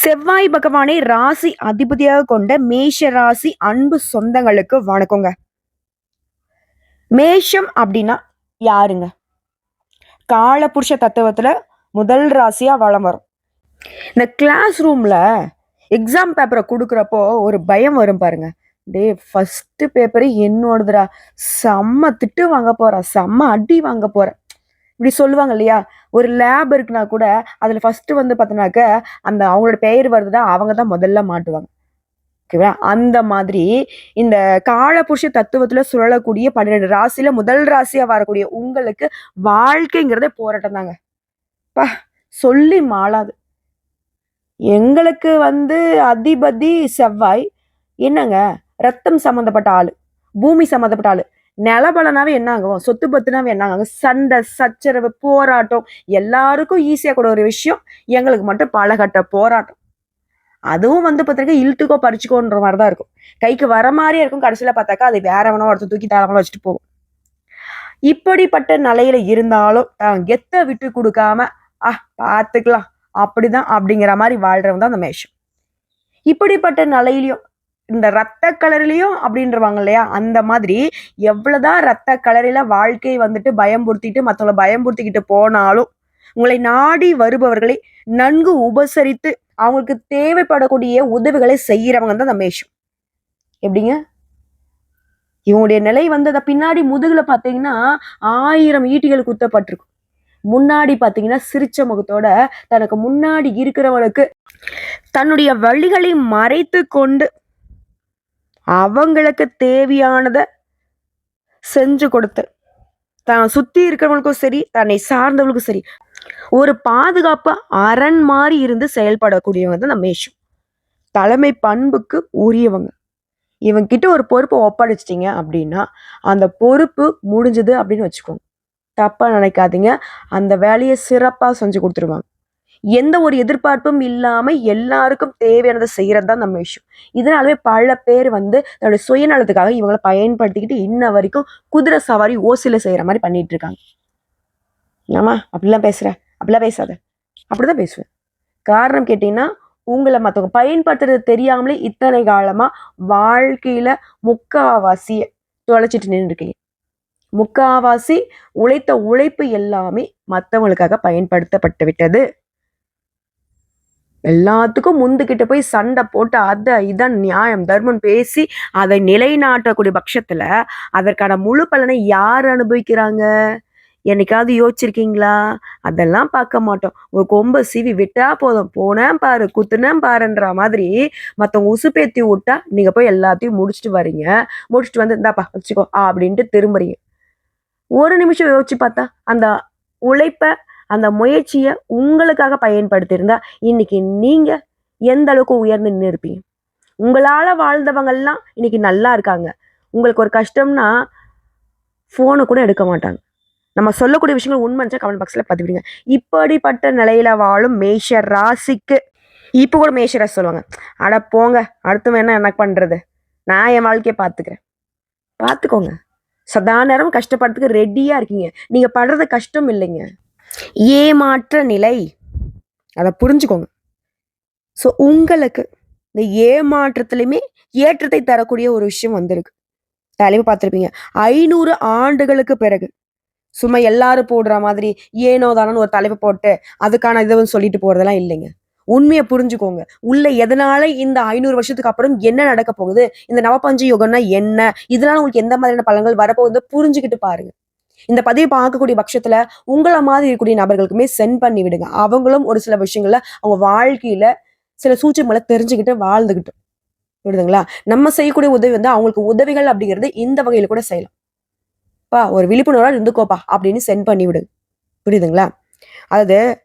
செவ்வாய் பகவானை ராசி அதிபதியாக கொண்ட மேஷ ராசி அன்பு சொந்தங்களுக்கு வணக்கங்க. மேஷம் அப்படின்னா யாருங்க? காலபுருஷ தத்துவத்துல முதல் ராசியா வளம் வரும். இந்த கிளாஸ் ரூம்ல எக்ஸாம் பேப்பரை கொடுக்குறப்போ ஒரு பயம் வரும் பாருங்க. டே ஃபர்ஸ்ட் பேப்பரு என்னோடதுடா. செம்ம திட்டு வாங்க போறேன் செம்ம அடி வாங்க போறேன் இப்படி சொல்லுவாங்க இல்லையா? ஒரு லேப் இருக்குன்னா கூட அதில் ஃபஸ்ட்டு வந்து பார்த்தோன்னாக்க அந்த அவங்களோட பெயர் வருதுன்னா அவங்க தான் முதல்ல மாட்டுவாங்க. ஓகேவா அந்த மாதிரி இந்த காலபுருஷ தத்துவத்துல சுழலக்கூடிய பன்னிரெண்டு ராசியில முதல் ராசியா வரக்கூடிய உங்களுக்கு வாழ்க்கைங்கிறதே போராட்டம் தாங்க. பா சொல்லி மாளாது. எங்களுக்கு வந்து அதிபதி செவ்வாய். என்னங்க? ரத்தம் சம்மந்தப்பட்ட ஆளு பூமி சம்மந்தப்பட்ட ஆளு. நிலபலனாவே என்ன ஆகும்? சொத்து பத்துனாவே என்ன ஆகும்? சண்டை சச்சரவு போராட்டம் எல்லாருக்கும் ஈஸியா கூட ஒரு விஷயம். எங்களுக்கு மட்டும் பலகட்ட போராட்டம். அதுவும் வந்து பார்த்தீங்கன்னா இழுத்துக்கோ பறிச்சுக்கோன்ற மாதிரி தான் இருக்கும். கைக்கு வர மாதிரியே இருக்கும். கடைசியில் பார்த்தாக்கா அது வேறவனோ ஒருத்தர் தூக்கி தாளமாக வச்சுட்டு போகும். இப்படிப்பட்ட நிலையில இருந்தாலும் கெத்தை கெத்த விட்டு கொடுக்காம ஆ பார்த்துக்கலாம். அப்படிதான் அப்படிங்கிற மாதிரி வாழ்றவன் தான் அந்த மேஷம். இப்படிப்பட்ட நிலையிலையும் இந்த ரத்த கலர்லயும் அப்படின்றவாங்க இல்லையா? அந்த மாதிரி எவ்வளவுதான் ரத்த கலரில வாழ்க்கை வந்துட்டு பயம்படுத்திட்டு மற்றவங்களை பயம்படுத்திக்கிட்டு போனாலும் உங்களை நாடி வருபவர்களை நன்கு உபசரித்து அவங்களுக்கு தேவைப்படக்கூடிய உதவிகளை செய்யறவங்க தான் அந்த மேஷம். எப்படிங்க? இவங்களுடைய நிலை வந்து பின்னாடி முதுகுல பாத்தீங்கன்னா ஆயிரம் ஈட்டிகள் குத்தப்பட்டிருக்கும். முன்னாடி பாத்தீங்கன்னா சிரிச்ச முகத்தோட தனக்கு முன்னாடி இருக்கிறவனுக்கு தன்னுடைய வழிகளை மறைத்து கொண்டு அவங்களுக்கு தேவையானதை செஞ்சு கொடுத்து தான் சுற்றி இருக்கிறவங்களுக்கும் சரி தன்னை சார்ந்தவங்களுக்கும் சரி ஒரு பாதுகாப்பு அரண் மாதிரி இருந்து செயல்படக்கூடியவங்க தான் இந்த மேஷம் தலைமை பண்புக்கு உரியவங்க. இவங்கிட்ட ஒரு பொறுப்பை ஒப்படைச்சிட்டிங்க அப்படின்னா அந்த பொறுப்பு முடிஞ்சது அப்படின்னு வச்சுக்கோங்க. தப்பாக நினைக்காதீங்க. அந்த வேலையை சிறப்பாக செஞ்சு கொடுத்துருவாங்க. எந்த ஒரு எதிர்பார்ப்பும் இல்லாமல் எல்லாருக்கும் தேவையானதை செய்கிறது தான் நம்ம விஷயம். இதனாலவே பல பேர் வந்து தன்னுடைய சுயநலத்துக்காக இவங்களை பயன்படுத்திக்கிட்டு இன்ன வரைக்கும் குதிரை சவாரி ஓசில செய்யற மாதிரி பண்ணிட்டு இருக்காங்க. ஆமா அப்படிலாம் பேசுற. அப்படிலாம் பேசாத. அப்படிதான் பேசுவேன். காரணம் கேட்டீங்கன்னா உங்களை மற்றவங்க பயன்படுத்துறது தெரியாமலே இத்தனை காலமா வாழ்க்கையில முக்காவாசியை தொலைச்சிட்டு நின்றுருக்கீங்க முக்காவாசி உழைத்த உழைப்பு எல்லாமே மற்றவங்களுக்காக பயன்படுத்தப்பட்டு விட்டது. எல்லாத்துக்கும் முந்துக்கிட்ட போய் சண்டை போட்டு அதை இதான் நியாயம் தர்மம் பேசி அதை நிலைநாட்டக்கூடிய பட்சத்தில் அதற்கான முழு பலனை யார் அனுபவிக்கிறாங்க? என்னைக்காவது யோசிச்சிருக்கீங்களா? அதெல்லாம் பார்க்க மாட்டோம். ஒரு கொம்பை சீவி விட்டா போதும். போனேன் பாரு குத்துனேன் பாருன்ற மாதிரி மற்றவங்க உசுப்பேத்தி விட்டா நீங்கள் போய் எல்லாத்தையும் முடிச்சுட்டு வரீங்க. முடிச்சுட்டு வந்து இந்தாப்பா வச்சுக்கோ அப்படின்ட்டு திரும்புறீங்க. ஒரு நிமிஷம் யோசிச்சு பார்த்தா அந்த உழைப்பை அந்த முயற்சியை உங்களுக்காக பயன்படுத்தியிருந்தா இன்னைக்கு நீங்க எந்த அளவுக்கு உயர்ந்து நின்று இருப்பீங்க? உங்களால வாழ்ந்தவங்கள்லாம் இன்னைக்கு நல்லா இருக்காங்க. உங்களுக்கு ஒரு கஷ்டம்னா ஃபோனை கூட எடுக்க மாட்டாங்க. நம்ம சொல்லக்கூடிய விஷயங்கள் உண்மைச்சா கமெண்ட் பாக்ஸில் பதிவிடுங்க. இப்படிப்பட்ட நிலையில வாழும் மேஷ ராசிக்கு இப்போ கூட மேஷ ராசி சொல்லுவாங்க. அட போங்க அடுத்து வேணா என்ன பண்ணுறது நான் என் வாழ்க்கையை பார்த்துக்கிறேன். பார்த்துக்கோங்க. சதா நேரம் கஷ்டப்படுறதுக்கு ரெடியாக இருக்கீங்க. நீங்கள் படுறது கஷ்டம் இல்லைங்க. ஏமாற்ற நிலை. அதை புரிஞ்சுக்கோங்க. ஸோ உங்களுக்கு இந்த ஏமாற்றத்துலையுமே ஏற்றத்தை தரக்கூடிய ஒரு விஷயம் வந்திருக்கு. தலைப்பு பார்த்துருப்பீங்க. ஐநூறு ஆண்டுகளுக்கு பிறகு. சும்மா எல்லாரும் போடுற மாதிரி ஏனோ தானோன்னு ஒரு தலைப்பு போட்டு அதுக்கான இதை வந்து சொல்லிட்டு போறதெல்லாம் இல்லைங்க. உண்மையை புரிஞ்சுக்கோங்க. உள்ள எதனால இந்த ஐநூறு வருஷத்துக்கு அப்புறம் என்ன நடக்க போகுது? இந்த நவபஞ்ச யுகம்னா என்ன? இதனால உங்களுக்கு எந்த மாதிரியான பலன்கள் வரப்போகுது புரிஞ்சுக்கிட்டு பாருங்க. இந்த பதிவு பார்க்கக்கூடிய பட்சத்துல உங்களை மாதிரி இருக்கக்கூடிய நபர்களுக்குமே சென்ட் பண்ணி விடுங்க. அவங்களும் ஒரு சில விஷயங்கள்ல அவங்க வாழ்க்கையில சில சூழ்ச்சிகளை தெரிஞ்சுக்கிட்டு வாழ்ந்துகிட்டு புரியுதுங்களா நம்ம செய்யக்கூடிய உதவி வந்து அவங்களுக்கு உதவிகள் அப்படிங்கிறது இந்த வகையில கூட செய்யலாம். பா ஒரு விழிப்புணர்வா இருந்துக்கோப்பா அப்படின்னு சென்ட் பண்ணி விடுங்க புரியுதுங்களா? அதாவது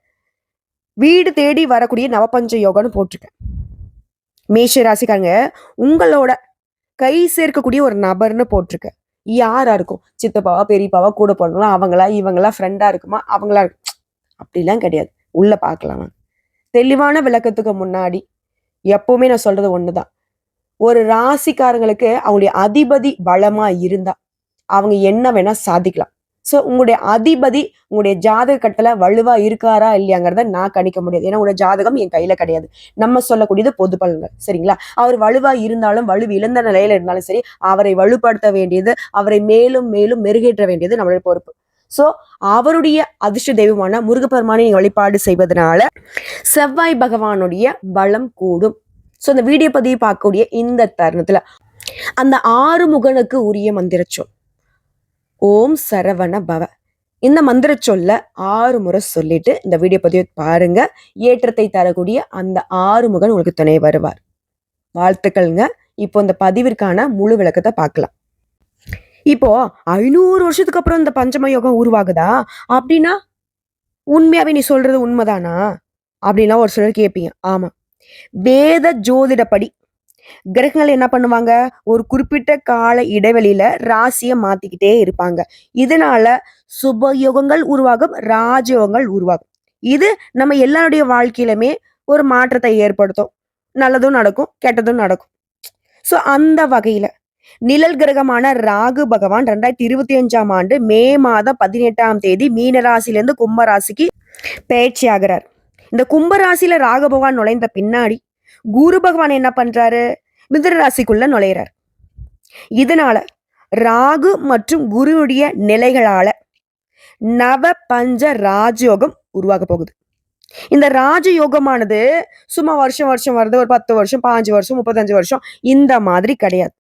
வீடு தேடி வரக்கூடிய நவபஞ்ச யோகம்னு போட்டிருக்கேன். மேஷ ராசிக்காரங்க உங்களோட கை சேர்க்கக்கூடிய ஒரு நபர்னு போட்டிருக்கேன். யாரா இருக்கும்? சித்தப்பாவா பெரியப்பாவா கூட போடுறவங்களா அவங்களா இவங்களா ஃப்ரெண்டா இருக்குமா? அவங்களா அப்படிலாம் கிடையாது. உள்ள பார்க்கலாம் தெளிவான விளக்கத்துக்கு முன்னாடி எப்பவுமே நான் சொல்றது ஒண்ணுதான். ஒரு ராசிக்காரங்களுக்கு அவங்களுடைய அதிபதி பலமா இருந்தா அவங்க என்ன வேணா சாதிக்கலாம். ஸோ உங்களுடைய அதிபதி உங்களுடைய ஜாதக கட்டத்துல வலுவா இருக்காரா இல்லையாங்கிறத நான் கணிக்க முடியாது. ஏன்னா உங்களுடைய ஜாதகம் என் கையில கிடையாது. நம்ம சொல்லக்கூடியது பொது பலன்கள். சரிங்களா? அவர் வலுவா இருந்தாலும் வலு இழந்த நிலையில இருந்தாலும் சரி அவரை வலுப்படுத்த வேண்டியது அவரை மேலும் மேலும் மெருகேற்ற வேண்டியது நம்மளுடைய பொறுப்பு. ஸோ அவருடைய அதிர்ஷ்ட தெய்வமான முருகப்பெருமானை வழிபாடு செய்வதனால செவ்வாய் பகவானுடைய பலம் கூடும். ஸோ அந்த வீடியோ பதிவு பார்க்கக்கூடிய இந்த தருணத்துல அந்த ஆறு முகனுக்கு உரிய மந்திரச்சொல் ஓம் சரவண பவ. இந்த மந்திர சொல்ல ஆறு முறை சொல்லிட்டு இந்த வீடியோ பதிவு பாருங்க. ஏற்றத்தை தரக்கூடிய அந்த ஆறு முகன் உங்களுக்கு துணை வருவார். வாழ்த்துக்கள்ங்க. இப்போ இந்த பதிவிற்கான முழு விளக்கத்தை பார்க்கலாம். இப்போ ஐநூறு வருஷத்துக்கு அப்புறம் இந்த பஞ்சம யோகம் உருவாகுதா? அப்படின்னா உண்மையாவே நீ சொல்றது உண்மைதானா? அப்படின்லாம் ஒரு சிலர் கேட்பீங்க ஆமா. வேத ஜோதிடப்படி கிரகங்கள் என்ன பண்ணுவாங்க? ஒரு குறிப்பிட்ட கால இடைவெளியில ராசியை மாத்திக்கிட்டே இருப்பாங்க. இதனால சுபயோகங்கள் உருவாகும் ராஜயோகங்கள் உருவாகும். இது நம்ம எல்லாருடைய வாழ்க்கையிலுமே ஒரு மாற்றத்தை ஏற்படுத்தும். நல்லதும் நடக்கும் கெட்டதும் நடக்கும். ஸோ அந்த வகையில நிழல் கிரகமான ராகு பகவான் ரெண்டாயிரத்தி இருபத்தி அஞ்சாம் ஆண்டு மே மாதம் பதினெட்டாம் தேதி மீனராசிலேருந்து கும்பராசிக்கு பயிற்சி ஆகிறார் இந்த கும்பராசியில ராகு பகவான் நுழைந்த பின்னாடி குரு பகவான் என்ன பண்றாரு? மிதுன ராசிக்குள்ள நுழையிறார். இதனால ராகு மற்றும் குருவுடைய நிலைகளால நவ பஞ்ச ராஜயோகம் உருவாக போகுது. இந்த ராஜயோகமானது சும்மா வருஷம் வருஷம் வருது ஒரு பத்து வருஷம் பாஞ்சு வருஷம் முப்பத்தஞ்சு வருஷம் இந்த மாதிரி கிடையாது.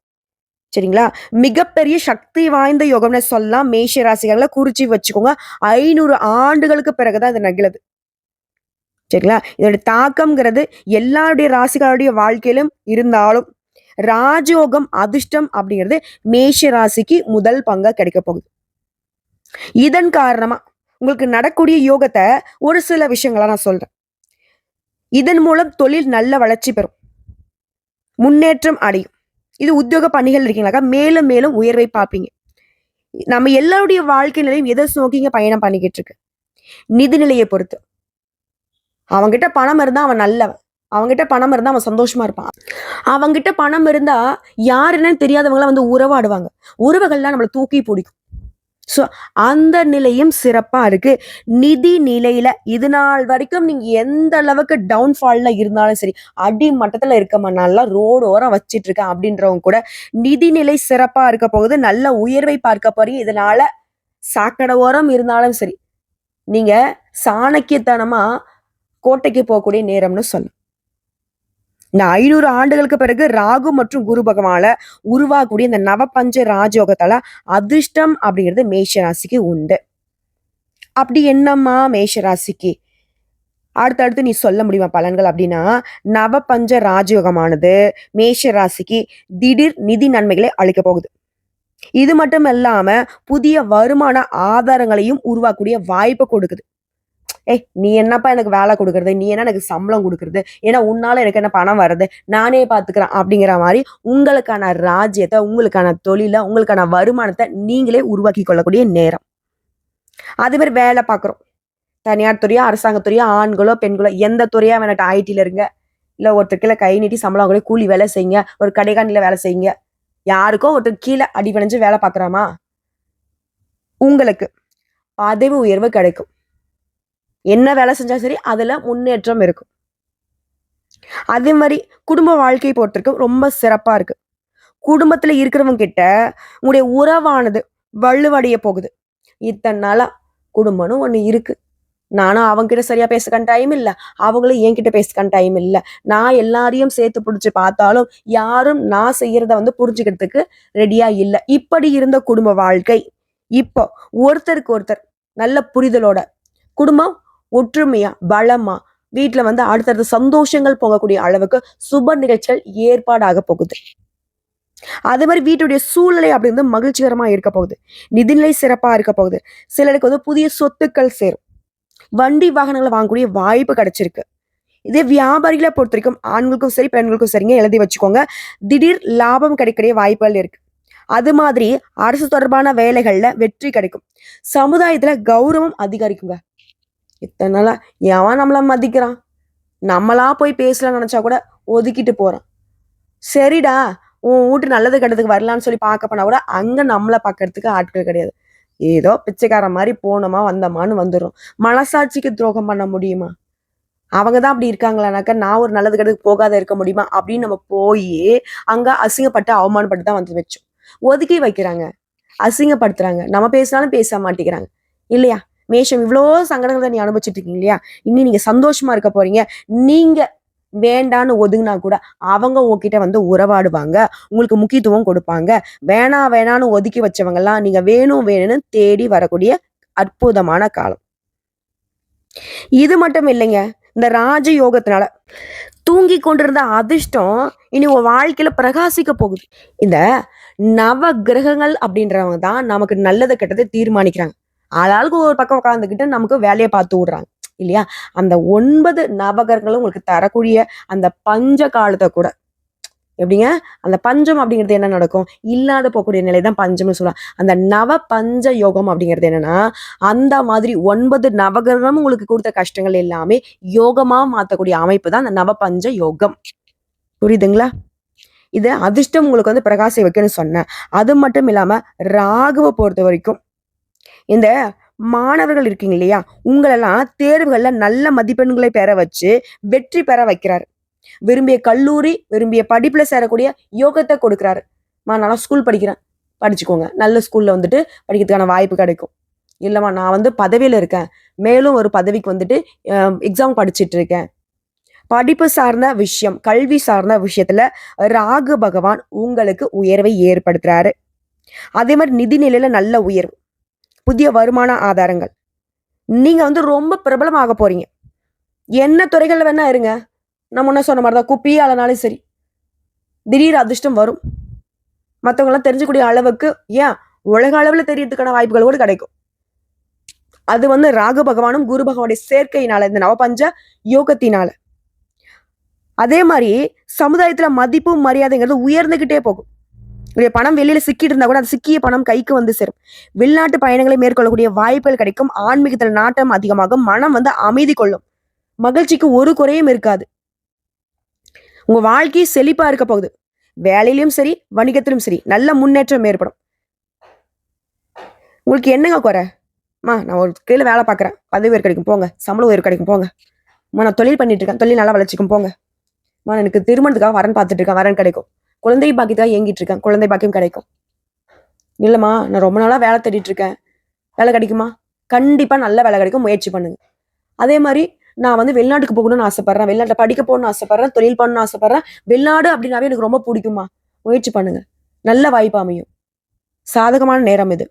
சரிங்களா? மிகப்பெரிய சக்தி வாய்ந்த யோகம்னு சொல்லலாம். மேஷ ராசிகளை குறிச்சி வச்சுக்கோங்க. ஐநூறு ஆண்டுகளுக்கு பிறகுதான் அது நகிழது சரிங்களா? இதோட தாக்கம்ங்கிறது எல்லாருடைய ராசிகளுடைய வாழ்க்கையிலும் இருந்தாலும் ராஜயோகம் அதிர்ஷ்டம் அப்படிங்கிறது மேஷ ராசிக்கு முதல் பங்கா கிடைக்க போகுது. இதன் காரணமா உங்களுக்கு நடக்கூடிய யோகத்தை ஒரு சில விஷயங்களா நான் சொல்றேன். இதன் மூலம் தொழில் நல்ல வளர்ச்சி பெறும். முன்னேற்றம் அடையும். இது உத்தியோக பணிகள் இருக்கீங்களாக்கா? மேலும் மேலும் உயர்வை பார்ப்பீங்க. நம்ம எல்லாருடைய வாழ்க்கை நிலையும் எதை நோக்கிங்க பயணம் பண்ணிக்கிட்டு இருக்கு? நிதிநிலையை பொறுத்து. அவன்கிட்ட பணம் இருந்தால் அவன் நல்லவன். அவங்ககிட்ட பணம் இருந்தால் அவன் சந்தோஷமா இருப்பான். அவங்ககிட்ட பணம் இருந்தா யாருன்னு தெரியாதவங்களாம் வந்து உறவாடுவாங்க. உறவுகள்லாம் நம்மளை தூக்கி பிடிக்கும். ஸோ அந்த நிலையும் சிறப்பாக இருக்கு. நிதி நிலையில இது நாள் வரைக்கும் நீங்க எந்த அளவுக்கு டவுன்ஃபால்ல இருந்தாலும் சரி அடி மட்டத்தில் இருக்கமா நல்லா ரோடு ஓரம் வச்சிட்டு இருக்கேன் அப்படின்றவங்க கூட நிதி நிலை சிறப்பாக இருக்க போகுது. நல்ல உயர்வை பார்க்க போறீங்க. இதனால சாக்கடை ஓரம் இருந்தாலும் சரி நீங்க சாணக்கியத்தனமாக கோட்டைக்கு போகக்கூடிய நேரம்னு சொல்லும் இந்த ஐநூறு ஆண்டுகளுக்கு பிறகு ராகு மற்றும் குரு பகவான உருவாகக்கூடிய இந்த நவபஞ்ச ராஜயோகத்தால அதிர்ஷ்டம் அப்படிங்கிறது மேஷ ராசிக்கு உண்டு. அப்படி என்னம்மா மேஷ ராசிக்கு? அடுத்தடுத்து நீ சொல்ல முடியுமா பலன்கள் அப்படின்னா நவபஞ்ச ராஜயோகமானது மேஷ ராசிக்கு திடீர் நிதி நன்மைகளை அளிக்க போகுது. இது மட்டும் இல்லாம புதிய வருமான ஆதாரங்களையும் உருவாக்கக்கூடிய வாய்ப்பை கொடுக்குது. ஏய் நீ என்னப்பா எனக்கு வேலை கொடுக்கறது? நீ என்ன எனக்கு சம்பளம் கொடுக்குறது? ஏன்னா உன்னால எனக்கு என்ன பணம் வருது? நானே பாத்துக்கிறேன் அப்படிங்கிற மாதிரி உங்களுக்கான ராஜ்யத்தை உங்களுக்கான தொழிலை உங்களுக்கான வருமானத்தை நீங்களே உருவாக்கி கொள்ளக்கூடிய நேரம். அதே மாதிரி வேலை பார்க்குறோம் தனியார் துறையா அரசாங்கத்துறையா ஆண்களோ பெண்களோ எந்த துறையா வேணாட்ட ஐடியில் இருங்க. இல்லை ஒருத்தர் கை நீட்டி சம்பளம் கூட கூலி வேலை செய்யுங்க. ஒரு கடைகாணியில் வேலை செய்யுங்க. யாருக்கோ ஒருத்தர் கீழே அடிபணிஞ்சு வேலை பார்க்குறாமா உங்களுக்கு பதவி உயர்வு கிடைக்கும். என்ன வேலை செஞ்சாலும் சரி அதுல முன்னேற்றம் இருக்கும். அதே மாதிரி குடும்ப வாழ்க்கையை பொறுத்திருக்கும் ரொம்ப சிறப்பா இருக்கு. குடும்பத்துல இருக்கிறவங்க கிட்ட உங்களுடைய உறவானது வலுவடைய போகுது. இத்தனை நாளா குடும்பம்னு ஒண்ணு இருக்கு. நானும் அவங்க கிட்ட சரியா பேசுக்கான டைம் இல்ல. அவங்களும் என்கிட்ட பேசுக்கான டைம் இல்ல. நான் எல்லாரையும் சேர்த்து பிடிச்சி பார்த்தாலும் யாரும் நான் செய்யறத வந்து புரிஞ்சுக்கிறதுக்கு ரெடியா இல்ல. இப்படி இருந்த குடும்ப வாழ்க்கை இப்போ ஒருத்தருக்கு ஒருத்தர் நல்ல புரிதலோட குடும்பம் ஒற்றுமையா பலமா வீட்டுல வந்து அடுத்தடுத்த சந்தோஷங்கள் போகக்கூடிய அளவுக்கு சுப நிகழ்ச்சிகள் ஏற்பாடாக போகுது. அதே மாதிரி வீட்டுடைய சூழ்நிலை அப்படி வந்து மகிழ்ச்சிகரமா இருக்க போகுது. நிதிநிலை சிறப்பா இருக்க போகுது. சிலருக்கு வந்து புதிய சொத்துக்கள் சேரும். வண்டி வாகனங்களை வாங்கக்கூடிய வாய்ப்பு கிடைச்சிருக்கு. இதே வியாபாரிகளை பொறுத்த வரைக்கும் ஆண்களுக்கும் சரி பெண்களுக்கும் சரிங்க எழுதி வச்சுக்கோங்க. திடீர் லாபம் கிடைக்கக்கூடிய வாய்ப்புகள் இருக்கு. அது மாதிரி அரசு தொடர்பான வேலைகள்ல வெற்றி கிடைக்கும். சமுதாயத்துல கௌரவம் அதிகரிக்குங்க. இத்தனை நாளா எவன் நம்மள மதிக்கிறான்? நம்மளா போய் பேசலாம்னு நினைச்சா கூட ஒதுக்கிட்டு போறான். சரிடா உன் வீட்டு நல்லது கெட்டதுக்கு வரலான்னு சொல்லி பார்க்க போனா கூட அங்க நம்மளை பார்க்கறதுக்கு ஆட்கள் கிடையாது. ஏதோ பிச்சைக்காரன் மாதிரி போனோமா வந்தோமான்னு வந்துடும் மனசாட்சிக்கு துரோகம் பண்ண முடியுமா? அவங்க தான் அப்படி இருக்காங்களானாக்கா நான் ஒரு நல்லது கெட்டதுக்கு போகாத இருக்க முடியுமா? அப்படின்னு நம்ம போய் அங்க அசிங்கப்பட்டு அவமானப்பட்டு தான் வந்து வச்சோம். ஒதுக்கி வைக்கிறாங்க. அசிங்கப்படுத்துறாங்க. நம்ம பேசினாலும் பேச மாட்டேங்கிறாங்க. இல்லையா? மேஷம் இவ்வளோ சங்கடங்களை நீ அனுபவிச்சுட்டு இருக்கீங்க இல்லையா? இன்னும் நீங்க சந்தோஷமா இருக்க போறீங்க. நீங்க வேண்டான்னு ஒதுங்கினா கூட அவங்க உங்ககிட்ட வந்து உறவாடுவாங்க. உங்களுக்கு முக்கியத்துவம் கொடுப்பாங்க. வேணா வேணான்னு ஒதுக்கி வச்சவங்கெல்லாம் நீங்க வேணும் வேணும்னு தேடி வரக்கூடிய அற்புதமான காலம். இது மட்டும் இல்லைங்க. இந்த ராஜ யோகத்தினால தூங்கி கொண்டிருந்த அதிர்ஷ்டம் இனி உன் வாழ்க்கையில பிரகாசிக்க போகுது. இந்த நவ கிரகங்கள் அப்படின்றவங்க தான் நமக்கு நல்லது கெட்டதை தீர்மானிக்கிறாங்க. ஆளாளுக்கு ஒரு பக்கம் உட்காந்துக்கிட்டு நமக்கு வேலையை பார்த்து விடுறாங்க இல்லையா? அந்த ஒன்பது நவகிரகங்களும் உங்களுக்கு தரக்கூடிய அந்த பஞ்ச காலத்தை கூட எப்படிங்க? அந்த பஞ்சம் அப்படிங்கிறது என்ன நடக்கும்? இல்லாத போகக்கூடிய நிலை தான் பஞ்சம்னு சொல்லலாம் அந்த நவ பஞ்ச யோகம் அப்படிங்கிறது என்னன்னா அந்த மாதிரி ஒன்பது நவகிரகம் உங்களுக்கு கொடுத்த கஷ்டங்கள் எல்லாமே யோகமா மாத்தக்கூடிய அமைப்பு தான் அந்த நவ பஞ்ச யோகம். புரியுதுங்களா? இது அதிர்ஷ்டம் உங்களுக்கு வந்து பிரகாசம் வைக்கணும்னு சொன்னேன். அது மட்டும் இல்லாம ராகுவை பொறுத்த வரைக்கும் இந்த மாணவர்கள் இருக்கீங்க இல்லையா உங்களெல்லாம் தேர்வுகளில் நல்ல மதிப்பெண்களை பெற வச்சு வெற்றி பெற வைக்கிறாரு. விரும்பிய கல்லூரி விரும்பிய படிப்பில் சேரக்கூடிய யோகத்தை கொடுக்குறாரு. மா நான் ஸ்கூல் படிக்கிறேன். படிச்சுக்கோங்க. நல்ல ஸ்கூலில் வந்துட்டு படிக்கிறதுக்கான வாய்ப்பு கிடைக்கும். இல்லைம்மா நான் வந்து பதவியில் இருக்கேன். மேலும் ஒரு பதவிக்கு வந்துட்டு எக்ஸாம் படிச்சுட்டு இருக்கேன். படிப்பு சார்ந்த விஷயம் கல்வி சார்ந்த விஷயத்துல ராகு பகவான் உங்களுக்கு உயர்வை ஏற்படுத்துறாரு. அதே மாதிரி நிதி நிலையில நல்ல உயர்வு. புதிய வருமான ஆதாரங்கள். நீங்கள் வந்து ரொம்ப பிரபலமாக போகிறீங்க என்ன துறைகளில் வேணா இருங்க. நம்ம முன்ன சொன்ன மாதிரி தான் குப்பி ஆளனாலும் சரி. திடீர் அதிர்ஷ்டம் வரும். மற்றவங்களாம் தெரிஞ்சக்கூடிய அளவுக்கு ஏன்? உலக அளவில் தெரியறதுக்கான வாய்ப்புகள் கூட கிடைக்கும். அது வந்து ராகு பகவானும் குரு பகவானுடைய சேர்க்கையினால இந்த நவபஞ்ச யோகத்தினால. அதே மாதிரி சமுதாயத்துல மதிப்பும் மரியாதைங்கிறது உயர்ந்துகிட்டே போகும். உங்களுடைய பணம் வெளியில சிக்கிட்டு இருந்தா கூட அந்த சிக்கிய பணம் கைக்கு வந்து சேரும். வெளிநாட்டு பயணங்களை மேற்கொள்ளக்கூடிய வாய்ப்புகள் கிடைக்கும். ஆன்மீகத்தில் நாட்டம் அதிகமாகும். மனம் வந்து அமைதி கொள்ளும். மகிழ்ச்சிக்கு ஒரு குறையும் இருக்காது. உங்க வாழ்க்கை செழிப்பா இருக்க போகுது. வேலையிலும் சரி வணிகத்திலும் சரி நல்ல முன்னேற்றம் ஏற்படும். உங்களுக்கு என்னங்க குறை? மா நான் ஒரு கீழே வேலை பார்க்குறேன். பதவி உயர் கிடைக்கும். போங்க. சம்பளம் உயர் கிடைக்கும். போங்க. அம்மா நான் தொழில் பண்ணிட்டு இருக்கேன். தொழில் நல்லா வளர்ச்சிக்கும். போங்க. மா எனக்கு திருமணத்துக்காக வரன் பார்த்துட்டு இருக்கேன். வரன் கிடைக்கும். குழந்தை தான் ஏங்கிட்டு இருக்கேன். குழந்தை பாக்கியம் கிடைக்கும். இல்லைம்மா நான் ரொம்ப நாளாக வேலை தேடிட்டு இருக்கேன். வேலை கிடைக்குமா? கண்டிப்பாக நல்ல வேலை கிடைக்கும். முயற்சி பண்ணுங்க. அதே மாதிரி நான் வந்து வெளிநாட்டுக்கு போகணும்னு ஆசைப்படுறேன். வெளிநாட்டில் படிக்க போகணும்னு ஆசைப்படுறேன். தொழில் பண்ணணும்னு ஆசைப்படுறேன். வெளிநாடு அப்படின்னாவே எனக்கு ரொம்ப பிடிக்குமா? முயற்சி பண்ணுங்க. நல்ல வாய்ப்பு அமையும். சாதகமான நேரம் இது.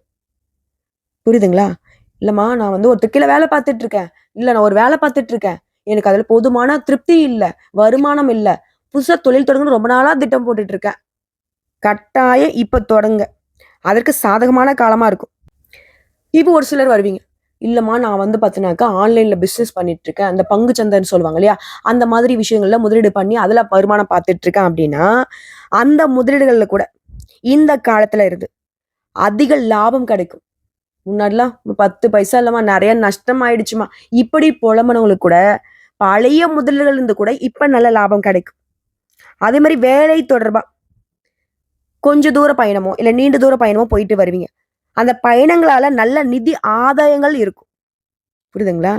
புரியுதுங்களா? இல்லைம்மா நான் வந்து ஒரு கீழே வேலை பார்த்துட்டு இருக்கேன். இல்லை நான் ஒரு வேலை பார்த்துட்டு இருக்கேன். எனக்கு அதில் போதுமான திருப்தி இல்லை. வருமானம் இல்லை. புதுசாக தொழில் தொடங்கணும் ரொம்ப நாளாக திட்டம் போட்டுட்டு இருக்கேன். கட்டாயம் இப்போ தொடங்க. அதற்கு சாதகமான காலமாக இருக்கும். இப்போ ஒரு சிலர் வருவீங்க. இல்லைம்மா நான் வந்து பார்த்தினாக்கா ஆன்லைனில் பிஸ்னஸ் பண்ணிட்டு இருக்கேன். அந்த பங்கு சந்தைன்னு சொல்லுவாங்க இல்லையா? அந்த மாதிரி விஷயங்களில் முதலீடு பண்ணி அதில் வருமானம் பார்த்துட்டு இருக்கேன் அப்படின்னா அந்த முதலீடுகளில் கூட இந்த காலத்தில் இருந்து அதிக லாபம் கிடைக்கும். முன்னாடிலாம் பத்து பைசா இல்லாமல் நிறைய நஷ்டம் ஆயிடுச்சுமா இப்படி புலம்பனவங்களுக்கு கூட பழைய முதலீடுகள் இருந்து கூட இப்போ நல்ல லாபம் கிடைக்கும். அதே மாதிரி வேலை தொடர்பாக கொஞ்சம் தூர பயணமோ இல்லை நீண்ட தூர பயணமோ போயிட்டு வருவீங்க. அந்த பயணங்களால நல்ல நிதி ஆதாயங்கள் இருக்கும். புரியுதுங்களா?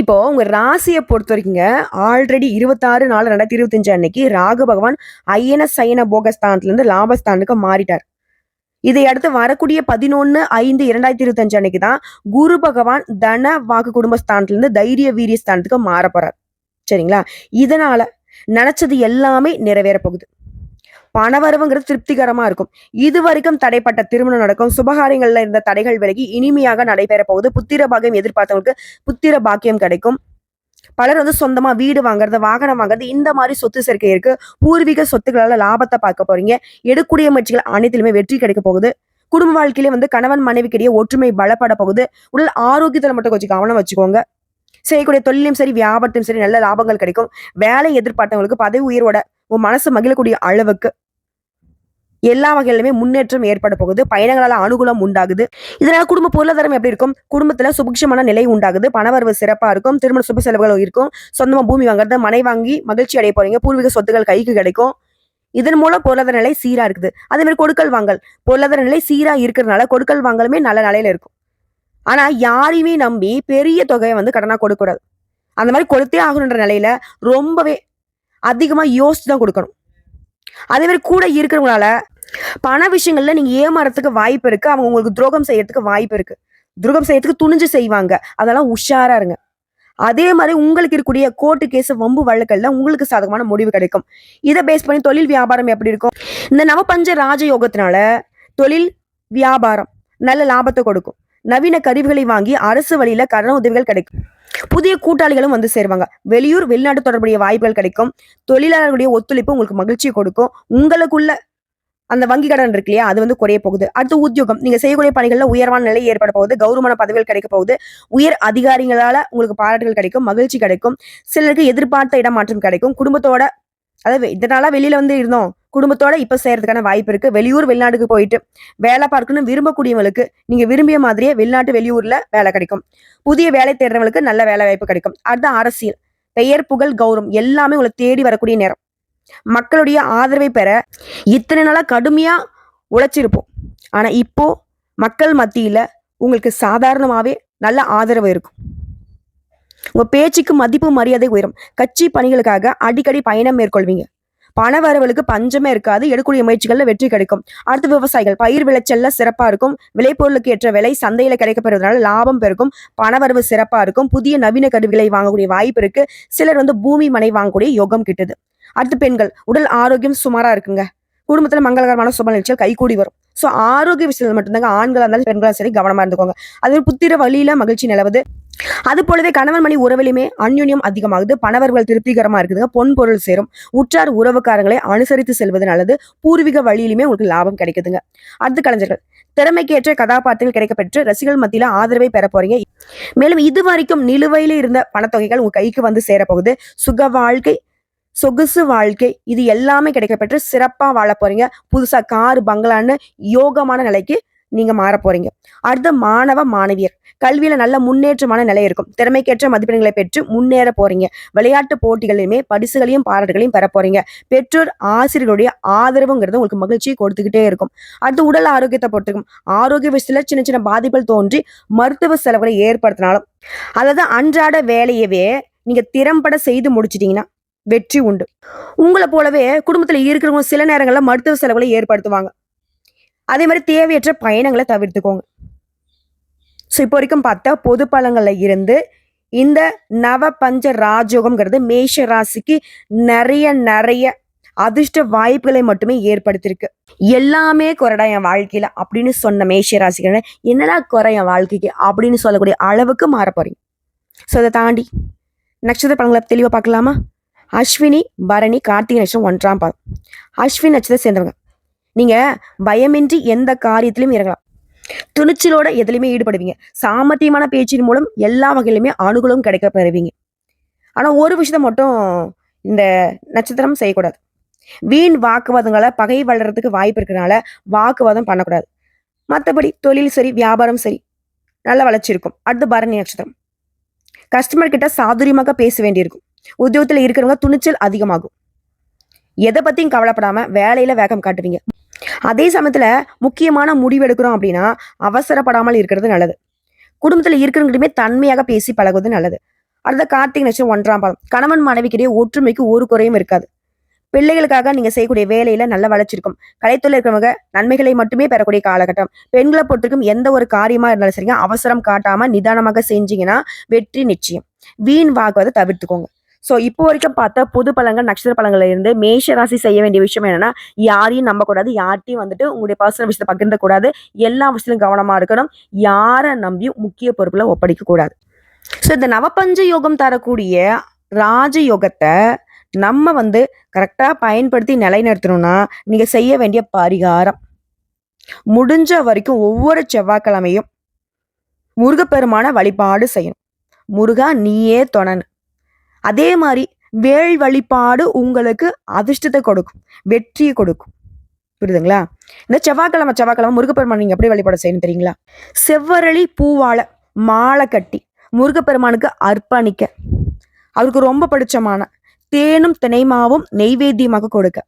இப்போ உங்க ராசியை பொறுத்த வரைக்குங்க ஆல்ரெடி இருபத்தாறு நாலு ரெண்டாயிரத்தி இருபத்தஞ்சு அன்னைக்கு ராகு பகவான் ஐயன சயன போகஸ்தானத்துல இருந்து லாபஸ்தானுக்கு மாறிட்டார். இதை அடுத்து வரக்கூடிய பதினொன்னு ஐந்து இரண்டாயிரத்தி இருபத்தஞ்சு அன்னைக்கு தான் குரு பகவான் தன வாக்கு குடும்பஸ்தானத்துல இருந்து தைரிய வீரிய ஸ்தானத்துக்கு மாற போறார். சரிங்களா? இதனால நினைச்சது எல்லாமே நிறைவேற போகுது. பணவரவுங்கிறது திருப்திகரமா இருக்கும். இது வரைக்கும் தடைப்பட்ட திருமணம் நடக்கும். சுபகாரியங்கள்ல இருந்த தடைகள் விலகி இனிமையாக நடைபெற போகுது. புத்திர பாக்கியம் எதிர்பார்த்தவங்களுக்கு புத்திர பாக்கியம் கிடைக்கும். பலர் வந்து சொந்தமா வீடு வாங்குறது வாகனம் வாங்குறது இந்த மாதிரி சொத்து சேர்க்கை இருக்கு. பூர்வீக சொத்துக்களால லாபத்தை பார்க்க போறீங்க. எடுக்கூடிய முயற்சிகள் அனைத்திலுமே வெற்றி கிடைக்க போகுது. குடும்ப வாழ்க்கையிலே வந்து கணவன் மனைவிக்கிடையே ஒற்றுமை பலப்பட போகுது. உடல் ஆரோக்கியத்துல மட்டும் கொஞ்சம் கவனம் வச்சுக்கோங்க. செய்யக்கூடிய தொழிலும் சரி வியாபாரத்திலும் சரி நல்ல லாபங்கள் கிடைக்கும். வேலை எதிர்பார்த்தவங்களுக்கு பதவி உயர்வோட உன் மனசு மகிழக்கூடிய அளவுக்கு எல்லா வகையிலுமே முன்னேற்றம் ஏற்பட போகுது. பயணங்களால் அனுகூலம் உண்டாகுது. இதனால குடும்ப பொருளாதாரம் எப்படி இருக்கும்? குடும்பத்துல சுபிக்ஷமான நிலை உண்டாகுது. பணவரவு சிறப்பா இருக்கும். திருமண சுப செலவுகள் இருக்கும். சொந்தமா பூமி வாங்குறது மனை வாங்கி மகிழ்ச்சி அடைய போறீங்க. பூர்வீக சொத்துக்கள் கைக்கு கிடைக்கும். இதன் மூலம் பொருளாதார நிலை சீரா இருக்குது. அதே மாதிரி கொடுக்கல் வாங்கல். பொருளாதார நிலை சீரா இருக்கிறதுனால கொடுக்கல் வாங்கலுமே நல்ல நிலையில இருக்கும். ஆனா யாரையுமே நம்பி பெரிய தொகையை வந்து கடனா கொடுக்கக்கூடாது. அந்த மாதிரி கொடுத்தே ஆகணுன்ற நிலையில ரொம்பவே அதிகமா யோசிச்சு தான் கொடுக்கணும். அதே மாதிரி கூட இருக்கிறவங்களால பண விஷயங்கள்ல நீங்க ஏமாறதுக்கு வாய்ப்பு இருக்கு. அவங்க உங்களுக்கு துரோகம் செய்யறதுக்கு வாய்ப்பு இருக்கு. துரோகம் செய்யறதுக்கு துணிஞ்சு செய்வாங்க. அதெல்லாம் உஷாரா இருங்க. அதே மாதிரி உங்களுக்கு இருக்கக்கூடிய கோர்ட்டு கேஸ் வம்பு வழக்கல்ல உங்களுக்கு சாதகமான முடிவு கிடைக்கும். இதை பேஸ் பண்ணி தொழில் வியாபாரம் எப்படி இருக்கும்? இந்த நவபஞ்ச ராஜயோகத்தினால தொழில் வியாபாரம் நல்ல லாபத்தை கொடுக்கும். நவீன கருவிகளை வாங்கி அரசு வழியில கடன் உதவிகள் கிடைக்கும். புதிய கூட்டாளிகளும் வந்து சேருவாங்க. வெளியூர் வெளிநாட்டு தொடர்புடைய வாய்ப்புகள் கிடைக்கும். தொழிலாளர்களுடைய ஒத்துழைப்பு உங்களுக்கு மகிழ்ச்சியை கொடுக்கும். உங்களுக்குள்ள அந்த வங்கி கடன் இருக்கு இல்லையா அது வந்து குறைய போகுது. அடுத்து உத்தியோகம். நீங்க செய்யக்கூடிய பணிகள்ல உயர்வான நிலை ஏற்பட போகுது. கௌரவமான பதவிகள் கிடைக்க போகுது. உயர் அதிகாரிகளால உங்களுக்கு பாராட்டுகள் கிடைக்கும் மகிழ்ச்சி கிடைக்கும். சிலருக்கு எதிர்பார்த்த இடமாற்றம் கிடைக்கும். குடும்பத்தோட அதாவது இதனால வெளியில வந்து இருந்தோம். குடும்பத்தோட இப்ப செய்யறதுக்கான வாய்ப்பு இருக்கு. வெளியூர் வெளிநாட்டுக்கு போயிட்டு வேலை பார்க்கணும்னு விரும்பக்கூடியவங்களுக்கு நீங்க விரும்பிய மாதிரியே வெளிநாட்டு வெளியூர்ல வேலை கிடைக்கும். புதிய வேலை தேடுறவங்களுக்கு நல்ல வேலை வாய்ப்பு கிடைக்கும். அடுத்த அரசியல் பெயர் புகழ் கௌரவம் எல்லாமே உங்களை தேடி வரக்கூடிய நேரம். மக்களுடைய ஆதரவை பெற இத்தனை நாளா கடுமையா உழைச்சிருப்போம். ஆனா இப்போ மக்கள் மத்தியில உங்களுக்கு சாதாரணமாவே நல்ல ஆதரவு இருக்கும். உங்க பேச்சுக்கு மதிப்பு மரியாதை உயரும். கட்சி பணிகளுக்காக அடிக்கடி பயணம் மேற்கொள்வீங்க. பண பஞ்சமே இருக்காது. எடுக்கூடிய முயற்சிகளில் வெற்றி கிடைக்கும். அடுத்து விவசாயிகள். பயிர் விளைச்சல்ல சிறப்பா இருக்கும். விளைபொருளுக்கு ஏற்ற விலை சந்தையில் கிடைக்கப்படுவதனால லாபம் பெருக்கும் பணவரவு சிறப்பா இருக்கும். புதிய நவீன கருவிகளை வாங்கக்கூடிய வாய்ப்பு இருக்கு. சிலர் வந்து பூமி மனை வாங்கக்கூடிய யோகம் கிட்டுது. அடுத்து பெண்கள். உடல் ஆரோக்கியம் சுமாரா இருக்குங்க. குடும்பத்துல மங்களகரமான சுப நிகழ்ச்சிகள் கைகூடி வரும். ஸோ ஆரோக்கிய விஷயத்தில் மட்டும்தாங்க ஆண்களாக இருந்தாலும் பெண்களாக சரி கவனமா இருந்துக்கோங்க. அது புத்திர வழியில மகிழ்ச்சி நிலவுது. அது போலவே கணவன் மணி உறவிலுமே அந்யுன்யம் அதிகமாகுது. பணவர்கள் திருப்திகரமா இருக்குதுங்க. பொன் பொருள் சேரும். உற்றார் உறவுக்காரங்களை அனுசரித்து செல்வது நல்லது. பூர்வீக வழியிலுமே உங்களுக்கு லாபம் கிடைக்குதுங்க. அடுத்து கலைஞர்கள். திறமைக்கேற்ற கதாபாத்திரங்கள் கிடைக்கப்பெற்று ரசிகர்கள் மத்தியில ஆதரவை பெற போறீங்க. மேலும் இது வரைக்கும் நிலுவையில இருந்த பணத்தொகைகள் உங்க கைக்கு வந்து சேரப்போகுது சுக வாழ்க்கை சொகுசு வாழ்க்கை இது எல்லாமே கிடைக்கப்பெற்று சிறப்பா வாழ போறீங்க. புதுசா கார் பங்களான்னு யோகமான நிலைக்கு நீங்க மாற போறீங்க. அடுத்த மாணவ மாணவியர். கல்வியில நல்ல முன்னேற்றமான நிலை இருக்கும். திறமைக்கேற்ற மதிப்பெண்களை பெற்று முன்னேற போறீங்க. விளையாட்டு போட்டிகளிலுமே பரிசுகளையும் பாராட்டுகளையும் பெற போறீங்க. பெற்றோர் ஆசிரியர்களுடைய ஆதரவுங்கிறது உங்களுக்கு மகிழ்ச்சியை கொடுத்துக்கிட்டே இருக்கும். அடுத்து உடல் ஆரோக்கியத்தை பொறுத்திருக்கும் ஆரோக்கிய விஷயத்துல சின்ன சின்ன பாதிப்புகள் தோன்றி மருத்துவ செலவுகளை ஏற்படுத்தினாலும் அதாவது அன்றாட வேலையவே நீங்க திறம்பட செய்து முடிச்சிட்டீங்கன்னா வெற்றி உண்டு. உங்களை போலவே குடும்பத்துல இருக்கிறவங்க சில நேரங்கள்ல மருத்துவ செலவுகளை ஏற்படுத்துவாங்க. அதே மாதிரி தேவையற்ற பயணங்களை தவிர்த்துக்கோங்க. ஸோ இப்போ வரைக்கும் பார்த்தா பொது பழங்களில் இருந்து இந்த நவ பஞ்ச ராஜயோகம்ங்கிறது மேஷ ராசிக்கு நிறைய நிறைய அதிர்ஷ்ட வாய்ப்புகளை மட்டுமே ஏற்படுத்தியிருக்கு. எல்லாமே குறைடா என் வாழ்க்கையில அப்படின்னு சொன்ன மேஷ ராசிக்கு என்னடா குறை என் வாழ்க்கைக்கு அப்படின்னு சொல்லக்கூடிய அளவுக்கு மாற போறீங்க. ஸோ அதை தாண்டி நட்சத்திர பழங்களை தெளிவாக பார்க்கலாமா? அஸ்வினி பரணி கார்த்திகை நட்சத்திரம் ஒன்றாம் பாதம். அஸ்வினி நட்சத்திரம் சேர்ந்தவங்க. நீங்க பயமின்றி எந்த காரியத்திலும் இறங்கலாம். துணிச்சலோட எதுலையுமே ஈடுபடுவீங்க. சாமர்த்தியமான பேச்சின் மூலம் எல்லா வகையிலுமே அனுகூலம் கிடைக்க பெறுவீங்க. ஆனா ஒரு விஷயத்த மட்டும் இந்த நட்சத்திரம் செய்யக்கூடாது. வீண் வாக்குவாதங்களை பகை வளர்றதுக்கு வாய்ப்பு இருக்கிறனால வாக்குவாதம் பண்ணக்கூடாது. மற்றபடி தொழில் சரி வியாபாரம் சரி நல்ல வளர்ச்சி இருக்கும். அடுத்து பரணி நட்சத்திரம். கஸ்டமர் கிட்ட சாதுரியமாக பேச வேண்டியிருக்கும். உத்தியோகத்தில் இருக்கிறவங்க துணிச்சல் அதிகமாகும். எதை பத்தியும் கவலைப்படாம வேலையில வேகம் காட்டுவீங்க. அதே சமயத்துல முக்கியமான முடிவு எடுக்கிறோம் அப்படின்னா அவசரப்படாமல் இருக்கிறது நல்லது. குடும்பத்துல இருக்கிறவங்ககிட்டயுமே தன்மையாக பேசி பழகுவது நல்லது. அடுத்த கார்த்திகை நட்சத்திரம் ஒன்றாம் பாதம். கணவன் மனைவிக்கிடையே ஒற்றுமைக்கு ஒரு குறையும் இருக்காது. பிள்ளைகளுக்காக நீங்க செய்யக்கூடிய வேலையில நல்ல வளர்ச்சி இருக்கும். கலைத்துறை இருக்கிறவங்க நன்மைகளை மட்டுமே பெறக்கூடிய காலகட்டம். பெண்களை பொறுத்திருக்கும் எந்த ஒரு காரியமா இருந்தாலும் சரிங்க அவசரம் காட்டாம நிதானமாக செஞ்சீங்கன்னா வெற்றி நிச்சயம். வீண் வாக்குவதை தவிர்த்துக்கோங்க. ஸோ இப்போ வரைக்கும் பார்த்தா புது பழங்கள் நட்சத்திர பழங்கள்ல இருந்து மேஷ ராசி செய்ய வேண்டிய விஷயம் என்னன்னா யாரையும் நம்பக்கூடாது. யார்ட்டையும் வந்துட்டு உங்களுடைய பர்சனல் விஷயத்தை பகிர்ந்த கூடாது எல்லா விஷயத்திலும் கவனமா இருக்கணும். யாரை நம்பியும் முக்கிய பொறுப்புல ஒப்படைக்க கூடாது ஸோ இந்த நவபஞ்ச யோகம் தரக்கூடிய ராஜ யோகத்தை நம்ம வந்து கரெக்டாக பயன்படுத்தி நிலைநிறுத்தணும்னா நீங்கள் செய்ய வேண்டிய பரிகாரம். முடிஞ்ச வரைக்கும் ஒவ்வொரு செவ்வாய்க்கிழமையும் முருகப்பெருமான வழிபாடு செய்யணும். முருகா நீயே தொணனு. அதே மாதிரி வேள் வழிபாடு உங்களுக்கு அதிர்ஷ்டத்தை கொடுக்கும் வெற்றியை கொடுக்கும். புரியுதுங்களா? இந்த செவ்வாய்க்கிழமை செவ்வாய்க்கிழமை முருகப்பெருமான் நீங்க எப்படி வழிபாடு செய்யணும் தெரியுங்களா? செவ்வரளி பூவாழ மாலை கட்டி முருகப்பெருமானுக்கு அர்ப்பணிக்க. அவருக்கு ரொம்ப பிடிச்சமான தேனும் தினைமாவும் நெய்வேத்தியமாக கொடுக்க.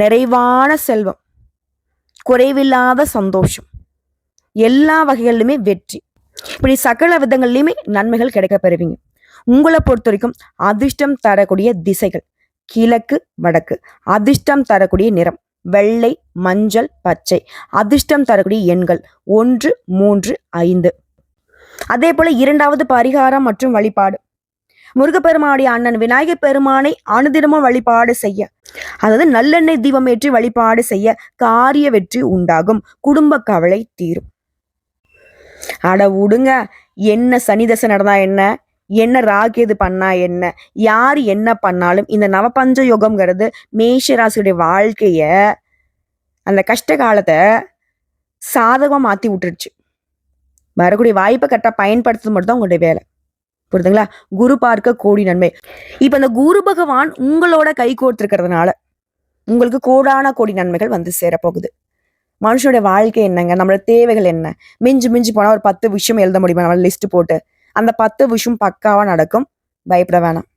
நிறைவான செல்வம் குறைவில்லாத சந்தோஷம். எல்லா வகைகளிலுமே வெற்றி. இப்படி சகல விதங்கள்லையுமே நன்மைகள் கிடைக்க பெறுவீங்க. உங்களை பொறுத்த வரைக்கும் அதிர்ஷ்டம் தரக்கூடிய திசைகள். கிழக்கு வடக்கு. அதிர்ஷ்டம் தரக்கூடிய நிறம். வெள்ளை மஞ்சள் பச்சை. அதிர்ஷ்டம் தரக்கூடிய எண்கள். ஒன்று மூன்று ஐந்து. அதே போல இரண்டாவது பரிகாரம் மற்றும் வழிபாடு. முருகப்பெருமானுடைய அண்ணன் விநாயகர் பெருமானை அனுதினமும் வழிபாடு செய்ய. அதாவது நல்லெண்ணெய் தீபம் ஏற்றி வழிபாடு செய்ய காரிய வெற்றி உண்டாகும். குடும்ப கவலை தீரும். அட விடுங்க என்ன சனிதசை நடந்தா என்ன? என்ன ராகேது பண்ணா என்ன? யார் என்ன பண்ணாலும் இந்த நவபஞ்ச யோகம்ங்கிறது மேஷராசியுடைய வாழ்க்கைய அந்த கஷ்ட காலத்தை சாதகமாக மாற்றி விட்டுருச்சு. வரக்கூடிய வாய்ப்பை கரெக்டாக பயன்படுத்துறது மட்டும் தான் உங்களுடைய வேலை. புரியுதுங்களா? குரு பார்க்க கோடி நன்மை. இப்போ இந்த குரு பகவான் உங்களோட கை கோர்த்துருக்கிறதுனால உங்களுக்கு கோடான கோடி நன்மைகள் வந்து சேரப்போகுது. மனுஷனுடைய வாழ்க்கை என்னங்க? நம்மளோட தேவைகள் என்ன? மிஞ்சி மிஞ்சி போனால் ஒரு பத்து விஷயம் எழுத முடியுமா? நம்ம லிஸ்ட் போட்டு. அந்த பத்து விஷயம் பக்காவா நடக்கும். பயப்பட வேணாம்.